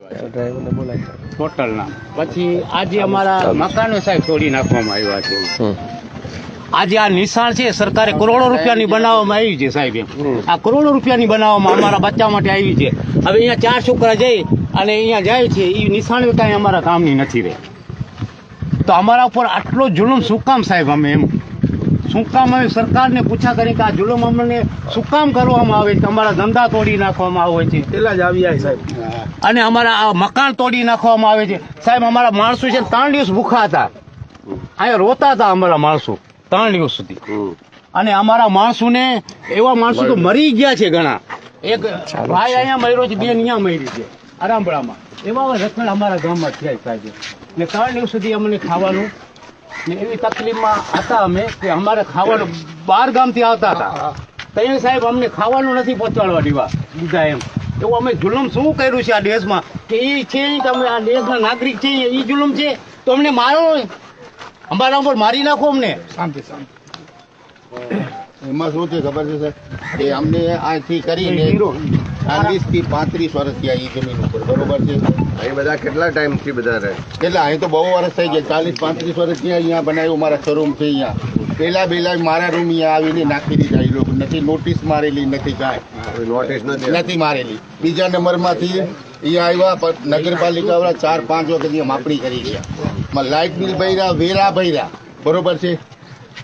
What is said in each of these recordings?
ડ્રાઈવરને બોલાય ટોટલના પછી આજે અમારા મકાનો સાહેબ તોડી નાખવામાં આવ્યા છે. આજે આ નિશાળ છે સરકારે કરોડો રૂપિયાની બનાવવામાં આવી છે સાહેબ એમ. આ કરોડો રૂપિયાની બનાવવામાં અમારા બચ્ચા માટે આવી છે. હવે અહીંયા ચાર છોકરા જઈ અને અહીંયા જાય છે એ નિશાળ કાંઈ અમારા કામની નથી રહે. તો અમારા ઉપર આટલો જુલુમ શું કામ સાહેબ અમે એમ? શું કામ અમે સરકારને પૂછા કરી કે આ જુલમ અમને શું કામ કરવામાં આવે? છે અમારા ધંધા તોડી નાખવામાં આવે છે. પેલા જ આવી જાય સાહેબ. અને અમારા આ મકાન તોડી નાખવામાં આવે છે. સાહેબ અમારા માણસો છે ને ત્રણ દિવસ ભૂખા હતા. અહીંયા રોતા હતા અમારા માણસો ત્રણ દિવસ સુધી. અને અમારા માણસોને એવા માણસો તો મરી ગયા છે ઘણા. એક ભાઈ અહીંયા મર્યો છે બેન અહીંયા મરી છે આરામપરામાં એવા રખડ અમારા ગામમાં થયા છે સાહેબ. ને ત્રણ દિવસ સુધી અમને ખાવાનું ને એવી તકલીફમાં હતા અમે કે અમારે ખાવાનું બાર ગામથી આવતા હતા. તૈયાર સાહેબ અમને ખાવાનું નથી પહોંચાડવા દીવા દીધા એમ. એવું અમે જુલમ શું કર્યું છે આ દેશમાં? કે એ છે તમે કે અમે આ દેશના નાગરિક છે એ જુલમ છે? તો અમને મારો અમારા ઉપર મારી નાખો અમને. શાંતિ શાંતિ. એમાં શું છે ખબર છે સર કે અમને આથી કરીને ચાલીસથી પાંત્રીસ વર્ષ થયા એ જમીન ઉપર બરોબર છે? અહીં બધા કેટલા ટાઈમથી બધા રહે? કેટલા અહીં તો બહુ વર્ષ થઈ ગયા ચાલીસ પાંત્રીસ વર્ષ થયા અહીંયા બનાવ્યું મારા શોરૂમ છે અહીંયા? પેલા પેલા મારા રૂમ અહીંયા આવીને નાખી દીધા એ લોકો નથી નોટિસ મારેલી નથી કાંઈ. નોટિસ નથી નથી મારેલી. બીજા નંબરમાંથી અહીંયા આવ્યા પણ નગરપાલિકા વાળા ચાર પાંચ વખત અહીંયા માપણી કરી ગયા. લાઇટ બિલ ભર્યા વેરા ભર્યા બરોબર છે?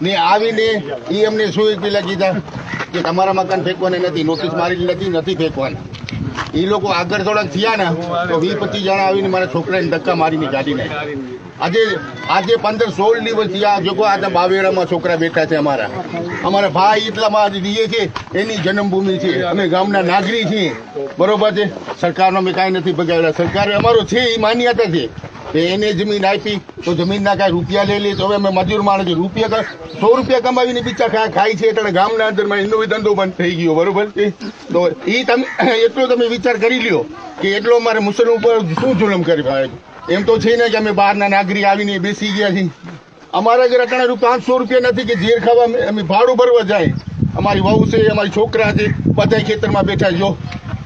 ને આવીને એ અમને શું પેલા કીધા કે તમારા મકાન ફેંકવાના નથી નોટિસ મારી નથી નથી ફેંકવાના. એ લોકો આગળ થોડાક થયા ને, તો વીસ પચીસ જણા આવીને મારા છોકરાને ધક્કા મારીને કાઢી નાખ્યા આજે આજે પંદર સોળ દિવસ થયા જો આ બાવેરામાં છોકરા બેઠા છે અમારા. અમારા ભાઈ એટલામાં આજે રહીએ છે, એની જન્મભૂમિ છે. અમે ગામના નાગરિક છીએ. બરોબર છે? સરકારનો અમે કાંઈ નથી ભગાવેલા સરકારે અમારો છે એ માન્યતા છે. એને જમીન આપી, તો જમીનના કાંઈ રૂપિયા લઈ લે, તો હવે અમે મજૂર માણસ રૂપિયા સો રૂપિયા કમાવીને બિચાર ખા ખાય છે, એટલે ગામના અંદરમાં એનો ધંધો બંધ થઈ ગયો, બરોબર છે? તો એ તમે એટલો તમે વિચાર કરી લ્યો કે એટલો અમારે મુસ્લિમ ઉપર શું જુલમ કરી ભાઈ? એમ તો છે ને કે અમે બહારના નાગરિક આવીને બેસી ગયા છીએ. અમારા ઘરે રૂપિયા પાંચસો રૂપિયા નથી કે ઝેર ખાવા અમે ભાડું ભરવા જાય. અમારી વહુ છે, અમારી છોકરા છે, બધા ખેતરમાં બેઠા જો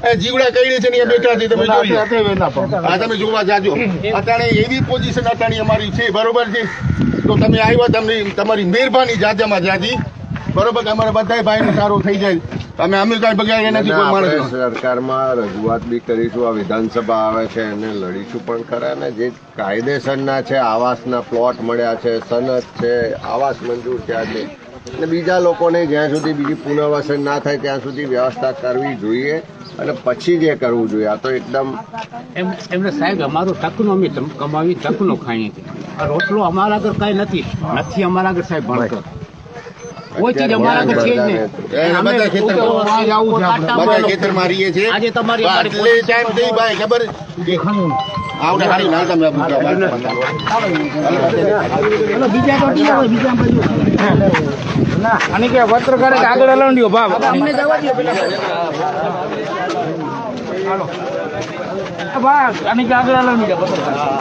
એ જીવડા કઈ છે ને બેઠા છે તમે જોઈ લો. હા તમે જોવા જાજો. અત્યારે એવી પોઝિશન અત્યારે અમારી છે બરોબર છે? તો તમે આવ્યા તમને તમારી મહેરબાની જાજામાં જાજી. બરોબર કે અમારા બધા ભાઈનું સારું થઈ જાય. તમે અમે કઈ બગાડ્યા નથી કોઈ માણસ સરકારમાં રજૂઆત બી કરીશું આ વિધાનસભા આવે છે એને લડીશું પણ ખરા ને જે કાયદેસરના છે આવાસના પ્લોટ મળ્યા છે સનદ છે આવાસ મંજૂર થયા છે અને બીજા લોકોને જ્યાં સુધી બીજી પુનર્વસન ના થાય, ત્યાં સુધી વ્યવસ્થા કરવી જોઈએ અને પછી જે કરવું જોઈએ, આ તો એકદમ એમ, એમને સાહેબ, અમારું તકનો અમે કમાવી, તકનો ખાઈએ છીએ. રોટલો અમારા આગળ કાંઈ નથી. નથી અમારા આગળ સાહેબ ભણતર. કોઈ ચીજ અમારા આગળ છે જ નહીં બધા અમે આવું છે બધા ખેતરમાં રહીએ છીએ. આજે તમારી એટલે ટાઈમ થઈ ભાઈ ખબર? કે આવડે હારી ના તમે આપું અને કે પત્રકારે કે આગળ હલાવ્યો ભાવ. ભાગ અને કે આગળ હલાવ્યો પત્રકાર.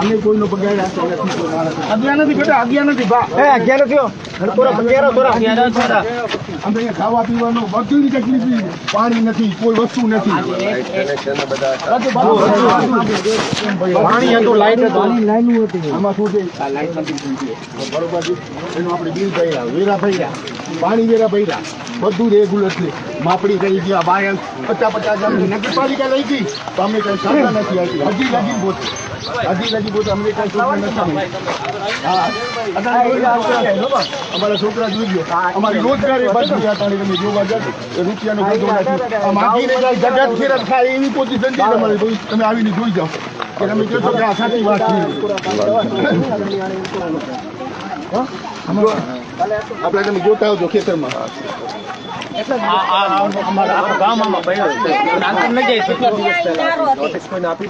અમે કોઈનો બગાડ અગિયાર નથી બેટા અગિયાર નથી બા એ અગિયાર થયો. થોડા અગિયાર થોડા અગિયાર થોડા અમે ખાવા પીવાનું બધી તકલીફ પાણી નથી કોઈ વસ્તુ નથી. પાણી હતું લાઈટ હતું. આમાં શું છે? લાઈટ નથી બરોબર એનું આપણે બિલ ભર્યા વેરા ભર્યા પાણી વેરા ભર્યા બધું રેગ્યુલર છે. માપડી કરી ગયા બાયલ પચાસ પચાસ નગરપાલિકા લઈ ગઈ. તો અમે કઈ સારા નથી આવી હજી લગી પોતે હજી લગી પોતે અમને કઈ સજા નથી? અમારા છોકરા જોઈ ગયો અમારી રોજગારી બંધ થઈ તમે જોવા જાઓ. રૂપિયાનો ધંધો નથી. આ માગીને જગત ફેરત ખાય એવી પોઝિશન છે તમારી. તમે આવીને જોઈ જાઓ. કે તમે કહેશો કે આ સાચી વાત છે. આપણે તમે જોતા આવજો ખેતરમાં. આપી, આપી.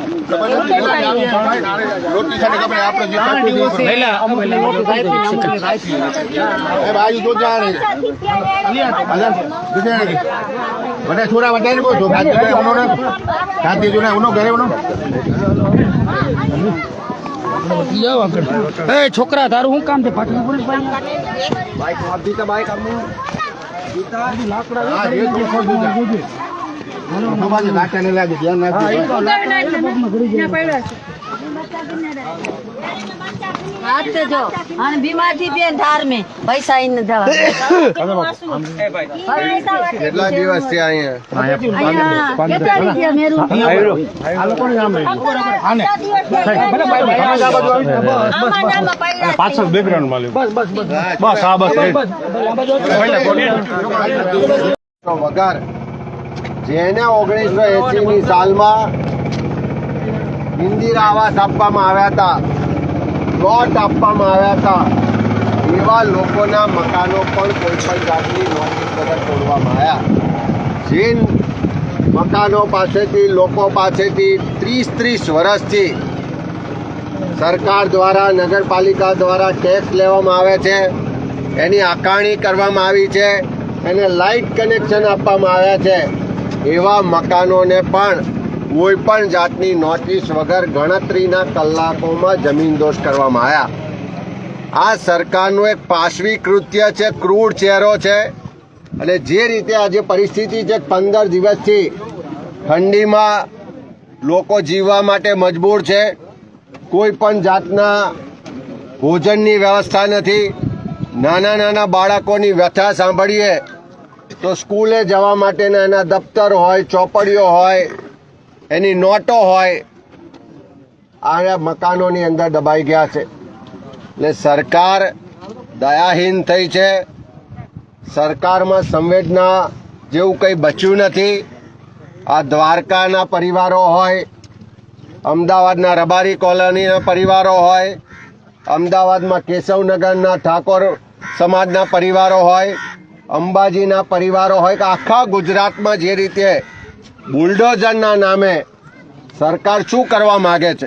મને છોરા વધારે છો ગાંધી જોડે ઉનો ને ગાંધી જોડે ઉનો ઘરે છોકરા તારું શું કામ છે તો ખોલ દીધા નાકા ને લાગે ધ્યાન રાખજો. હાથ જો. અને બીમાર બેન ધાર મેં પૈસા ઈ દવા કેટલા દિવસ થયા અહીંયા? અહીંયા કેટલા રૂપિયા મેરું પાછળ બેકગ્રાઉન્ડમાં બસ આ બસ વગર જેને ઓગણીસો એસી ની સાલમાં ઇન્દિરા આવાસ આપવામાં આવ્યા હતા. પ્લોટ આપવામાં આવ્યા હતા. એવા લોકોના મકાનો પણ કોઈ પણ જાતની નોટિસ વગર તોડવામાં આવ્યા. જે મકાનો પાસેથી, લોકો પાસેથી ત્રીસ ત્રીસ વર્ષથી સરકાર દ્વારા, નગરપાલિકા દ્વારા ટેક્સ લેવામાં આવે છે. એની આકારણી કરવામાં આવી છે. એને લાઇટ કનેક્શન આપવામાં આવ્યા છે. એવા મકાનોને પણ કોઈ પણ જાતની નોટિસ વગર ગણતરીના કલાકોમાં જમીનદોષ કરવામાં આવ્યા. આ સરકારનું એક પાશવી કૃત્ય છે, ક્રૂર ચહેરો છે. અને જે રીતે આજે પરિસ્થિતિ છે, પંદર દિવસથી ઠંડીમાં લોકો જીવવા માટે મજબૂર છે. કોઈ પણ જાતના ભોજનની વ્યવસ્થા નથી. નાના નાના બાળકોની વ્યથા સાંભળીએ તો સ્કૂલે જવા માટેના એના દફતર હોય, ચોપડીઓ હોય એની નોટો હોય આ મકાનોની અંદર દબાઈ ગયા છે. એટલે સરકાર દયાહીન થઈ છે. સરકારમાં સંવેદના જેવું કંઈ બચ્યું નથી. આ દ્વારકાના પરિવારો હોય, અમદાવાદના રબારી કોલોનીના પરિવારો હોય, અમદાવાદમાં કેશવનગરના ઠાકોર સમાજના પરિવારો હોય, અંબાજીના પરિવારો હોય, કે આખા ગુજરાતમાં જે રીતે બુલડોઝરના નામે સરકાર શું કરવા માગે છે?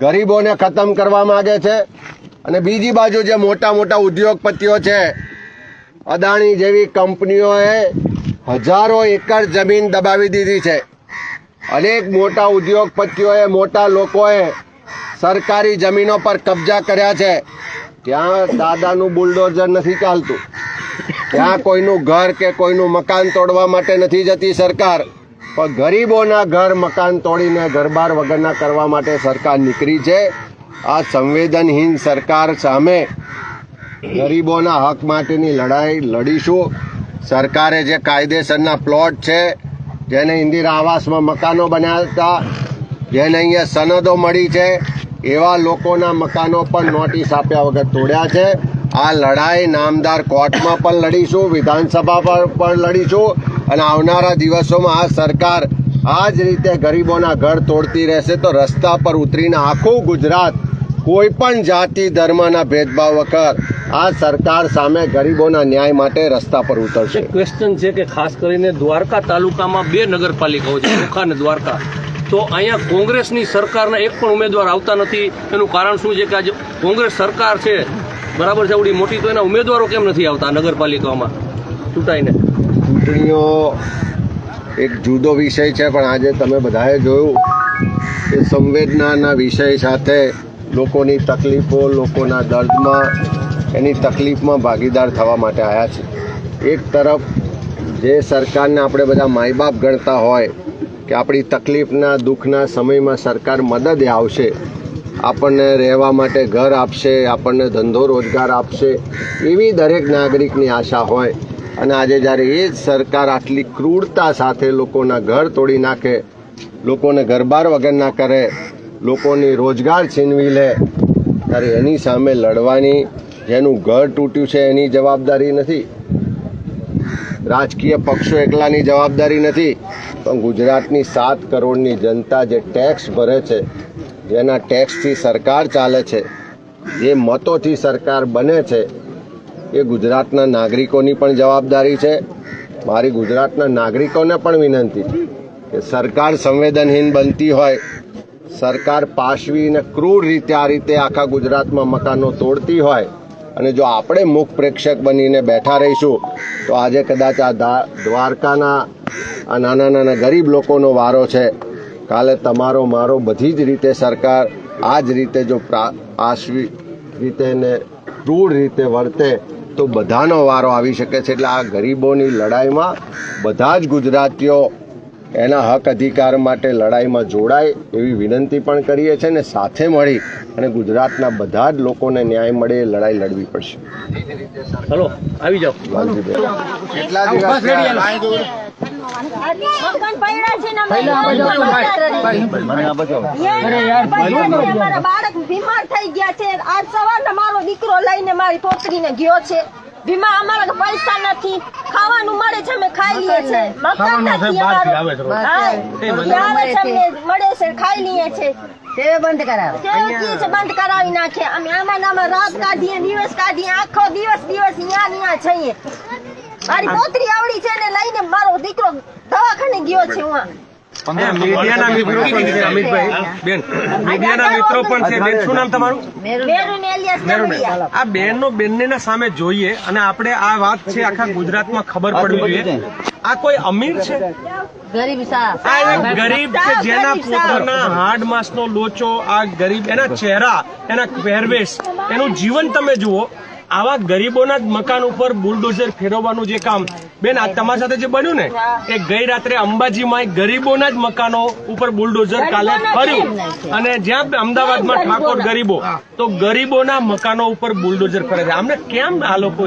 ગરીબોને ખતમ કરવા માગે છે? અને બીજી બાજુ જે મોટા મોટા ઉદ્યોગપતિઓ છે, અદાણી જેવી કંપનીઓએ હજારો એકર જમીન દબાવી દીધી છે. અનેક મોટા ઉદ્યોગપતિઓએ મોટા લોકોએ સરકારી જમીનો પર કબજા કર્યા છે. ત્યાં દાદાનું બુલડોઝર નથી ચાલતું. ત્યાં કોઈનું ઘર કે કોઈનું મકાન તોડવા માટે નથી જતી સરકાર. પણ ગરીબોના ઘર મકાન તોડીને ઘરબાર વગરના કરવા માટે સરકાર નીકળી છે. આ સંવેદનહીન સરકાર સામે ગરીબોના હક માટેની લડાઈ લડીશું. સરકારે જે કાયદેસરના પ્લોટ છે, જેને ઇન્દિરા આવાસમાં મકાનો બનાવ્યા હતા જેને અહીંયા સનદો મળી છે, એવા લોકોના મકાનો પણ નોટિસ આપ્યા વગર તોડ્યા છે. આ લડાઈ નામદાર કોર્ટમાં પણ લડીશું, વિધાનસભા પર પણ લડીશું અને આવનારા દિવસોમાં આ સરકાર આ જ રીતે ગરીબોના ઘર તોડતી રહેશે તો રસ્તા પર ઉતરીને આખું ગુજરાત કોઈ પણ જાતિ, ધર્મના ભેદભાવ વગર આ સરકાર સામે ગરીબોના ન્યાય માટે રસ્તા પર ઉતરશે. ક્વેશ્ચન છે કે ખાસ કરીને દ્વારકા તાલુકામાં બે નગરપાલિકાઓ છે ઓખા અને દ્વારકા. તો અહીંયા કોંગ્રેસની સરકારના એક પણ ઉમેદવાર આવતા નથી. એનું કારણ શું છે કે આજે કોંગ્રેસ સરકાર છે બરાબર છે, આવડી મોટી, તો એના ઉમેદવારો કેમ નથી આવતા નગરપાલિકામાં ચૂંટાઈને. ચૂંટણીઓ એક જુદો વિષય છે, પણ આજે તમે બધાએ જોયું કે સંવેદનાના વિષય સાથે લોકોની તકલીફો, લોકોના દર્દમાં, એની તકલીફમાં ભાગીદાર થવા માટે આવ્યા છે. એક તરફ જે સરકારને આપણે બધા માયબાપ ગણતા હોય કે આપણી તકલીફના, દુઃખના સમયમાં સરકાર મદદે આવશે આપણને રહેવા માટે ઘર આપશે, આપણને ધંધો રોજગાર આપશે, એવી દરેક નાગરિકની આશા હોય. અને આજે જ્યારે એ જ સરકાર આટલી ક્રૂરતા સાથે લોકોના ઘર તોડી નાખે, લોકોને ઘરબાર વગરના કરે, લોકોની રોજગાર છીનવી લે, ત્યારે એની સામે લડવાની જેનું ઘર તૂટ્યું છે એની જવાબદારી નથી. રાજકીય પક્ષો એકલાની જવાબદારી નથી. પણ ગુજરાતની સાત કરોડની જનતા જે ટેક્સ ભરે છે જેના ટેક્સથી સરકાર ચાલે છે, જે મતોથી સરકાર બને છે, એ ગુજરાતના નાગરિકોની પણ જવાબદારી છે. મારી ગુજરાતના નાગરિકોને પણ વિનંતી કે સરકાર સંવેદનહીન બનતી હોય, સરકાર પાશવીને ક્રૂર રીતે આ રીતે આખા ગુજરાતમાં મકાનો તોડતી હોય, અને જો આપણે મુખ પ્રેક્ષક બનીને બેઠા રહીશું, તો આજે કદાચ આ દ્વારકાના આ નાના નાના ગરીબ લોકોનો વારો છે. કાલે તમારો મારો બધી જ રીતે સરકાર આ જ રીતે જો પ્રા- પાશવી રીતે ને ક્રૂર રીતે વર્તે તો બધાનો વારો આવી શકે છે. એટલે આ ગરીબોની લડાઈમાં બધા જ ગુજરાતીઓ એના હક અધિકાર માટે લડાઈમાં જોડાય એવી વિનંતી પણ કરીએ છીએ ને સાથે મળી અને ગુજરાતના બધા જ લોકોને ન્યાય મળે એ લડાઈ લડવી પડશે. હલો આવી જાઓ. કેટલા દિવસ થયા? મકાન પડ્યા છે ને અમે અમારા બાળક બીમાર થઈ ગયા છે. આજ સવારના મારો દીકરો લઈને મારી પોતરીને ગયો છે. અમારા પૈસા નથી. ખાવાનું મળે છે અમે ખાઈ લઈએ છે. મકાન નથી અમારું. ત્યારે જ મળે છે ખાઈ લઈએ છે. તે બંધ કરાવો. કેવું છે બંધ કરાવી નાખે. અમે આમાં આમાં રાત કાઢીએ દિવસ કાઢીએ આખો દિવસ દિવસ ન્યા ન્યા જઈએ. મારી પોતરી આવડી છે ને લઈને ગયો છે હું. મીડિયાના મિત્રો પણ છે. અમિતભાઈ. બેન મીડિયાના મિત્રો પણ છે. બેન શું નામ તમારું? મેરુન. એલિયસ આ બેનનો બેનના સામે જોઈએ અને આપણે આ વાત છે આખા ગુજરાતમાં ખબર પડવી જોઈએ. આ કોઈ અમીર છે? ગરીબ આ ગરીબ છે જેના પોતાના હાડ માસનો લોચો આ ગરીબ એના ચહેરા એના પહેરવેશ એનું જીવન તમે જુઓ આવા ગરીબોના જ મકાન ઉપર બુલડોઝર ફેરવવાનું જે કામ બેન આ તમારી સાથે જે બન્યું ને એ ગઈ રાત્રે અંબાજીમાં ગરીબોના જ મકાનો ઉપર બુલડોઝર કાલે ફર્યું. અને જ્યાં અમદાવાદમાં ઠાકોર ગરીબો તો ગરીબોના મકાનો ઉપર બુલડોઝર ફરે છે. અમને કેમ આ લોકો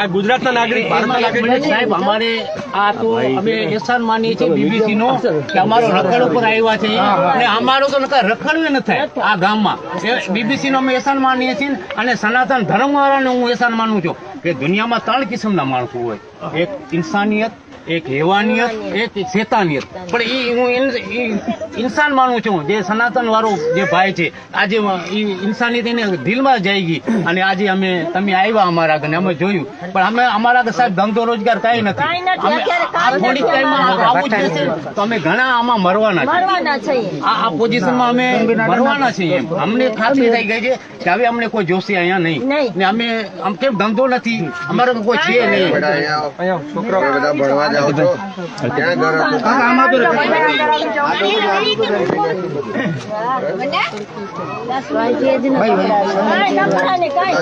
આ ગુજરાતના નાગરિક ભારતના નાગરિક સાહેબ અમારે આ તો અમે એહસાન માનીએ છીએ બીબીસી નો કે અમારો રખડ ઉપર આવ્યા છે. અને અમારો તો નકર રખડવું ન થાય આ ગામમાં. બીબીસી નો અમે એહસાન માનીએ છીએ અને સનાતન ધર્મ વાળાને હું એહસાન માનું છું કે દુનિયામાં ત્રણ કિસ્મના માણસો હોય. એક ઇન્સાનિયત એક હેવાનિયત એક શેતાનિયત. પણ એ હું ઇન્સાન માનું છું જે સનાતન વાળો જે ભાઈ છે આજે ઈ ઇન્સાનિયત એને દિલમાં જઈ ગઈ અને આજે અમે તમે આવ્યા અમારા આગળ અમે જોયું. પણ અમે અમારા આગળ સાહેબ ધંધો રોજગાર કાંઈ નથી. થોડીક ટાઈમમાં આવું જ થશે તો અમે ઘણા આમાં મરવાના છે છીએ. આ આ પોઝિશનમાં અમે મરવાના છીએ એમ. અમને ખાતરી થઈ ગઈ છે કે હવે અમને કોઈ જોશે અહીંયા નહીં. ને અમે આમ કેમ ધંધો નથી? અમારો કોઈ છે નહીં. તમે બધા ભણવા જાઓ છો ક્યાં ઘર હતું કાંઈ નબળાને કાંઈ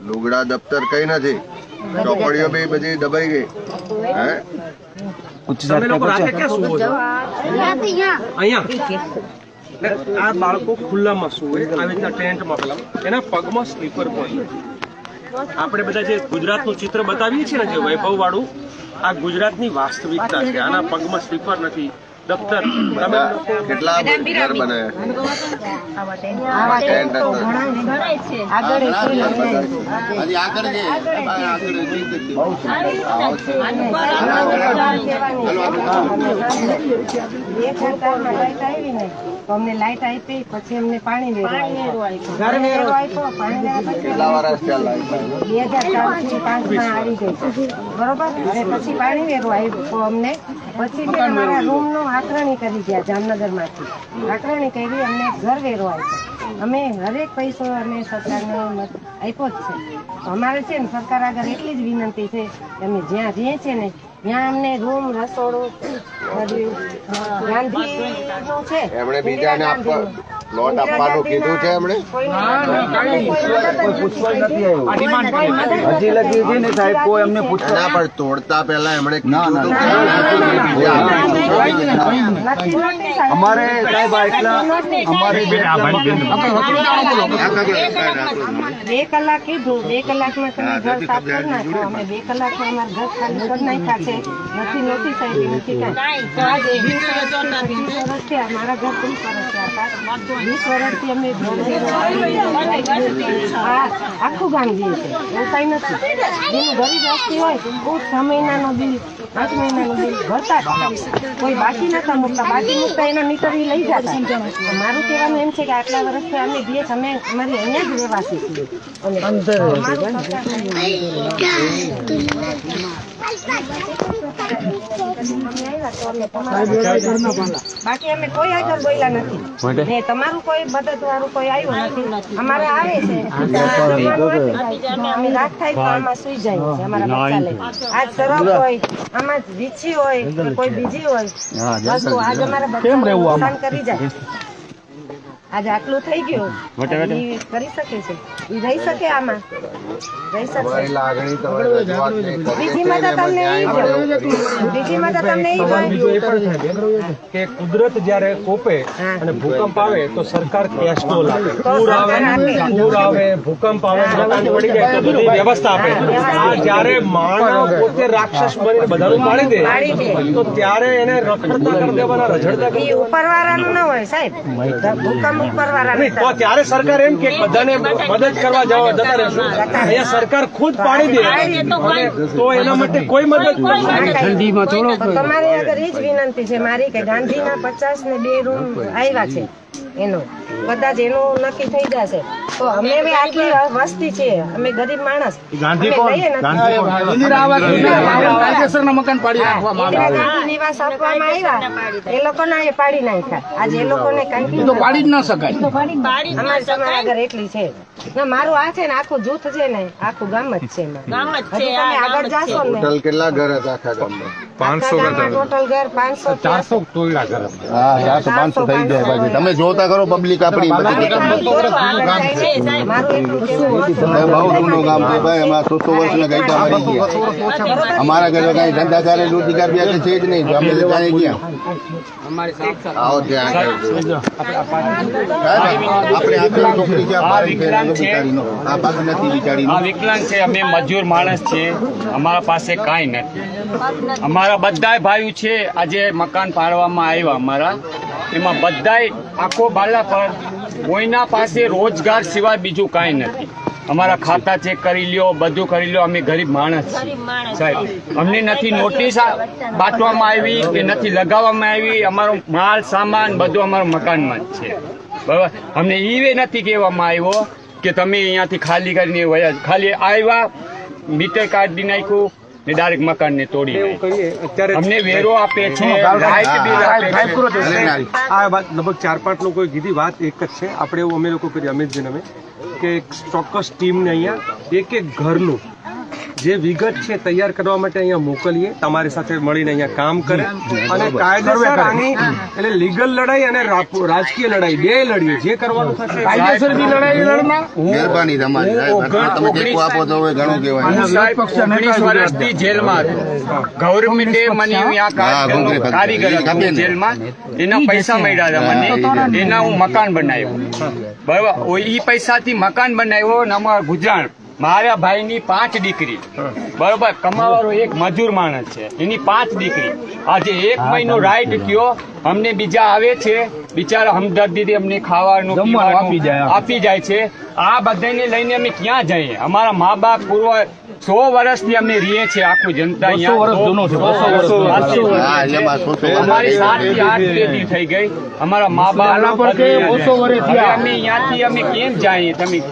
લુગડા દફતર કઈ નથી ચોપડીઓ બી બધી દબાઈ ગઈ હે તમે લોકો રાતે ક્યાં સુવો છો અહીંયા ને આ બાળકો ખુલ્લામાં સુવે આવી રીતના ટેન્ટમાં પેલા. એના પગમાં સ્લીપર પણ આપણે બધા જે ગુજરાતનું ચિત્ર બતાવીએ છીએ ને જે વૈભવવાળું આ ગુજરાતની વાસ્તવિકતા છે. આના પગમાં સ્લીપર નથી. દફતર. તમે કેટલા ઘર આગળ તો અમને લાઈટ આપી પછી અમને પાણી વેરો આપ્યો. ઘર વેરો આપ્યો. પાણી વેરો પછી બે હજાર ચારથી પાંચમાં આવી ગઈ. બરોબર? અને પછી પાણી વેરો આવ્યો અમને પછી અમારા રૂમ નો આકરણી કરી ગયા જામનગરમાંથી આકરણી કરી અમને ઘર વેરો આપ્યો. અમે હરેક પૈસો અમે સરકારને આપ્યો જ છે. અમારે છે ને સરકાર આગળ એટલી જ વિનંતી છે કે અમે જ્યાં રહીએ છીએ ને ત્યાં અમને રૂમ રસોડું ગાંધીનું છે. એમણે બીજાને આપવા પ્લોટ આપવાનું કીધું છે એમણે? હજી લગી છે ને સાહેબ કોઈ અમને પૂછતા ના પણ તોડતા પહેલા એમણે. અમારે સાહેબ આ એટલા અમારે બે બે કલાક કીધું બે કલાકમાં તમે ઘર સાફ કરી નાખો. અમે બે કલાકમાં અમારે ઘર ખાલી કરી નાખ્યા છે. નથી નોટિસ આવી નથી કાંઈ. તો વીસ વર્ષથી- વીસ મારા ઘર પણ સરસ હતા વીસ વર્ષથી અમે આ આખું ગામ જઈએ છે એવું કાંઈ નથી. જેનું ગરીબ વસ્તી હોય બહુ છ મહિનાનો બિલ પાંચ મહિનાનું બિલ ભરતા જ. કોઈ બાકી નતા મૂકતા. બાકી મૂકતા એના મીટર લઈ જતા. મારું કહેવાનું એમ છે કે આટલા વર્ષથી અમે છીએ અમે અમારી અહીંયા જ રહેવાસી છીએ. અંદર અમારું સરકાર- બાકી અમે કોઈ આગળ બોલ્યા નથી. ને તમારું કોઈ મદદ વાળું કોઈ આવ્યું નથી. અમારે આવે છે. અમે રાત થાય તો આમાં સુઈ જાય છે અમારા બચ્ચા લઈને આજ સરફ હોય આમાં વીછી હોય કોઈ બીજી હોય. વસ્તુ આજ અમારા બચ્ચા નુકસાન કરી જાય. આજે આટલું થઈ ગયું. કરી શકે છે. ઈ રહી શકે આમાં. રહી શકશે. બીજી માતા તમને બીજી માતા તમને કે કુદરત જ્યારે કોપે અને ભૂકંપ આવે તો સરકાર કેશ તો લાવે. પૂર આવે પૂર આવે ભૂકંપ આવે મકાન પડી જાય તો બધી વ્યવસ્થા આપે. આ જ્યારે માનવ પોતે રાક્ષસ બનીને બધાનું પાડી દે તો ત્યારે એને રખડતા કરી દેવાના રઝડતા કરી ઉપરવાળાનું ન હોય સાહેબ. ભૂકંપ તો ત્યારે સરકાર એમ કે બધાને મદદ કરવા જવા જતા રહેશું. અહીંયા સરકાર ખુદ પાડી દે. તો એના માટે કોઈ મદદ ઠંડીમાં થોડો તમારી આગળ એ જ વિનંતી છે મારી કે ગાંધીના પચાસ ને બે રૂમ આવ્યા છે એનો. કદાચ એનું નક્કી થઈ જશે. તો અમે બી આટલી વસ્તી છે. અમે ગરીબ માણસ. ગાંધી કોણ? ગાંધી ઇન્દિરા આવાસ કાયદેસરના મકાન પાડી નાખવામાં ઇન્દિરા ગાંધી નિવાસ આપવામાં આવ્યા. એ લોકોના એ પાડી નાખ્યા. આજે એ લોકોને કઈ તો પાડી જ ન શકાય. અમારી તમારા આગળ એટલી છે. ના મારું આ છે ને આખું જૂથ છે ને આખું ગામ જ છે તમે આગળ જાશો ને. ટોટલ કેટલા ઘર હતા આખા ગામમાં? આખા ટોટલ ઘર પાંચસો ચારસો હા ચારસો પાંચસો થઈ જાય બાકી. તમે જોતા કરો પબ્લિક આપણી બધી મારું એટલું કેવું હતું. એ બહુ જૂનું ગામ છે ભાઈ. અમારા સો સો વર્ષના ગાયકા મરી ગયા. અમારા ઘરે કઈ કરે રોજગાર બી છે જ નહીં. અમે તો ગયા. આવો ત્યાં. આપણે આ બાકી નથી આ વિકલાંગ છે અમે મજૂર માણસ છે અમારા પાસે કાંઈ નથી. અમારા બધાય ભાઈઓ છે આજે મકાન પાડવામાં આવ્યા અમારા. એમાં બધાય આખો બાલા પર કોઈના પાસે રોજગાર સિવાય બીજું કાંઈ નથી. અમારા ખાતા ચેક કરી લ્યો બધું કરી લ્યો અમે ગરીબ માણસ છીએ. સાહેબ અમને નથી નોટિસ બાંટવામાં આવી કે નથી લગાવવામાં આવી. અમારો માલ સામાન બધું અમારા મકાનમાં જ છે. બરાબર? અમને એ નથી કહેવામાં આવ્યો કે તમે અહીંયાથી ખાલી કરીને વયા ખાલી આવ્યા મીટર કાઢી નાખ્યું ને ડાયરેક્ટ મકાનને તોડી એવું કરીએ અત્યારે અમને વેરો આપે છે લાઇટ બિલ આપે છે. આ વાત લગભગ ચાર પાંચ લોકોએ કીધી વાત એક જ છે. આપણે એવું અમે લોકો કરીએ અમિતભાઈ અમે કે એક ચોક્કસ ટીમને અહીંયા એક એક ઘરનું જે વિગત છે તૈયાર કરવા માટે અહીંયા મોકલીએ. તમારી સાથે મળીને અહીંયા કામ કરે. અને કાયદેસર આની એટલે લીગલ લડાઈ અને રાજકીય લડાઈ બે લડીએ. જે કરવાનું થશે કાયદેસરની લડાઈ લડના મહેરબાની તમારી. તમે ટેકો આપો તો હવે ઘણું કહેવાય. ઓગણીસ વર્ષથી જેલમાં હતો. ગવર્મેન્ટે મને અહીંયા. કારીગર. જેલમાં. એના પૈસા મળ્યા હતા મને. એના હું મકાન બનાવ્યું. બરાબર. એ પૈસાથી મકાન બનાવ્યો ને અમારા ગુજરાત મારા ભાઈની પાંચ દીકરી. બરોબર કમાવાળો એક મજૂર માણસ છે. એની પાંચ દીકરી. આજે એક મહિનો રાઈટ થયો. અમને બીજા આવે છે. બિચારા હમદર્દીથી અમને ખાવાનું આપી જાય. આપી જાય છે. આ બધાને લઈને અમે ક્યાં જઈએ? અમારા મા બાપ પૂર્વ સો વર્ષથી અમે રહીએ છીએ આખું જનતા અમારી સાતથી આઠ પેઢી થઈ ગઈ. અમારા મા બાપ અમે અહીંયાથી અમે કેમ જઈએ? તમે